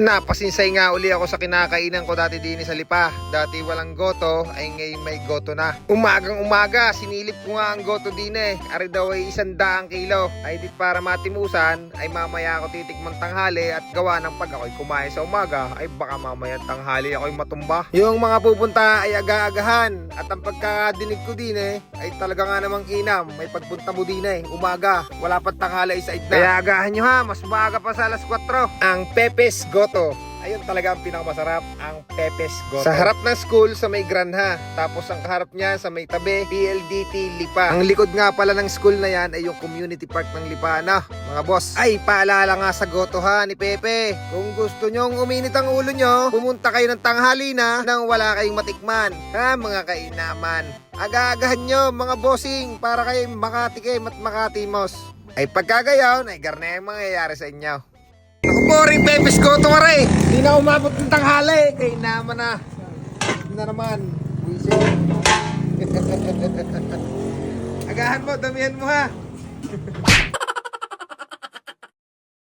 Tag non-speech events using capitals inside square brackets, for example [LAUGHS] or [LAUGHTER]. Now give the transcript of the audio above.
Napasinsay nga uli ako sa kinakainan ko dati din sa Lipa. Dati walang goto, ay ngayon may goto na. Umagang umaga, sinilip ko nga ang goto din eh. Ari daw ay isang daang kilo. Ay dit para matimusan, ay mamaya ako titikman tanghali at gawa ng pag ako'y kumain sa umaga, ay baka mamaya tanghali ako'y matumba. Yung mga pupunta ay aga-agahan at ang pagkadinig ko din eh, ay talaga nga namang inam. May pagpunta mo din eh, umaga. Wala pa tanghali isa na. Kaya agahan nyo ha, mas maaga pa sa alas 4. Ang Pepes Goto. Ayun talaga ang pinakamasarap, ang Pepes Goto. Sa harap ng school sa may Granha. Tapos ang kaharap niya sa may tabi, PLDT Lipa. Ang likod nga pala ng school na yan ay yung community park ng Lipa na, mga boss. Ay, paalala nga sa Goto ha ni Pepe. Kung gusto nyong uminit ang ulo nyo, pumunta kayo ng tanghali na nang wala kayong matikman. Ha, mga kainaman. Aga-agahan nyo, mga bossing, para kayo makatikim at makatimos. Ay pagkagayon, ay garna yung mangyayari sa inyo. Ako po rin Pepes ko. Hindi na umabot ng tanghali. Kaya naman na. Hindi na naman. Buisit. [LAUGHS] Agahan mo, damihan mo ha. [LAUGHS]